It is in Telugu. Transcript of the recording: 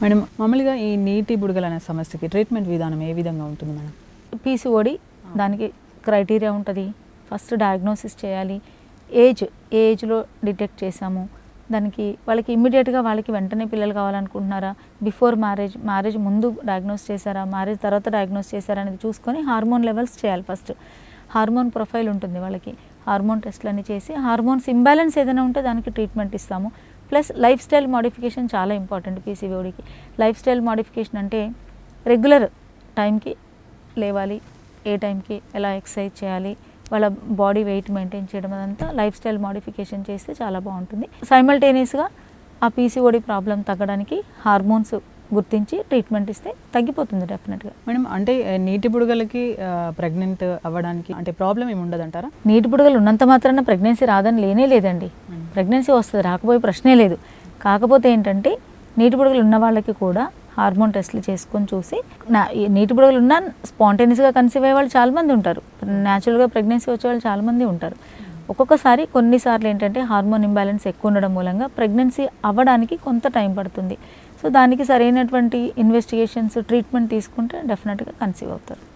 మేడం మామూలుగా ఈ నీటి బుడగలు అనే సమస్యకి ట్రీట్మెంట్ విధానం ఏ విధంగా ఉంటుంది మేడం? పీసీఓడి దానికి క్రైటీరియా ఉంటుంది. ఫస్ట్ డయాగ్నోసిస్ చేయాలి. ఏజ్ ఏజ్లో డిటెక్ట్ చేసాము దానికి వాళ్ళకి ఇమ్మీడియట్గా వాళ్ళకి వెంటనే పిల్లలు కావాలనుకుంటున్నారా? బిఫోర్ మ్యారేజ్ మ్యారేజ్ ముందు డయాగ్నోస్ చేశారా? మ్యారేజ్ తర్వాత డయాగ్నోస్ చేశారా అనేది చూసుకొని హార్మోన్ లెవెల్స్ చేయాలి ఫస్ట్ హార్మోన్ ప్రొఫైల్ ఉంటుంది వాళ్ళకి. హార్మోన్ టెస్ట్లన్నీ చేసి హార్మోన్స్ ఇంబ్యాలెన్స్ ఏదైనా ఉంటే దానికి ట్రీట్మెంట్ ఇస్తాము. ప్లస్ లైఫ్ స్టైల్ మోడిఫికేషన్ చాలా ఇంపార్టెంట్ పీసీఓడికి. లైఫ్ స్టైల్ మోడిఫికేషన్ అంటే రెగ్యులర్ టైంకి లేవాలి ఏ టైంకి ఎలా ఎక్సర్సైజ్ చేయాలి వాళ్ళ బాడీ వెయిట్ మెయింటైన్ చేయడం అదంతా లైఫ్ స్టైల్ మోడిఫికేషన్ చేస్తే చాలా బాగుంటుంది. సైమల్టేనియస్గా ఆ పీసీఓడి ప్రాబ్లం తగ్గడానికి హార్మోన్స్ గుర్తించి ట్రీట్మెంట్ ఇస్తే తగ్గిపోతుంది డెఫినెట్గా. మేడం అంటే నీటి బుడగలకి ప్రెగ్నెంట్ అవ్వడానికి అంటే ప్రాబ్లం ఏమి ఉండదంటారా? నీటి బుడగలు ఉన్నంత మాత్రాన ప్రెగ్నెన్సీ రాదని లేనే లేదండి. ప్రెగ్నెన్సీ వస్తుంది రాకపోయే ప్రశ్నే లేదు. కాకపోతే ఏంటంటే నీటి బుడగలు ఉన్న వాళ్ళకి కూడా హార్మోన్ టెస్ట్లు చేసుకొని చూసి నా నీటి బుడగలు ఉన్న స్పాంటేనియస్గా కన్సీవ్ అయ్యే వాళ్ళు చాలామంది ఉంటారు. న్యాచురల్గా ప్రెగ్నెన్సీ వచ్చే వాళ్ళు చాలామంది ఉంటారు. ఒక్కొక్కసారి కొన్నిసార్లు ఏంటంటే హార్మోన్ ఇంబ్యాలెన్స్ ఎక్కువ ఉండడం మూలంగా ప్రెగ్నెన్సీ అవ్వడానికి కొంత టైం పడుతుంది. సో దానికి సరైనటువంటి ఇన్వెస్టిగేషన్స్ ట్రీట్మెంట్ తీసుకుంటే డెఫినెట్గా కన్సీవ్ అవుతారు.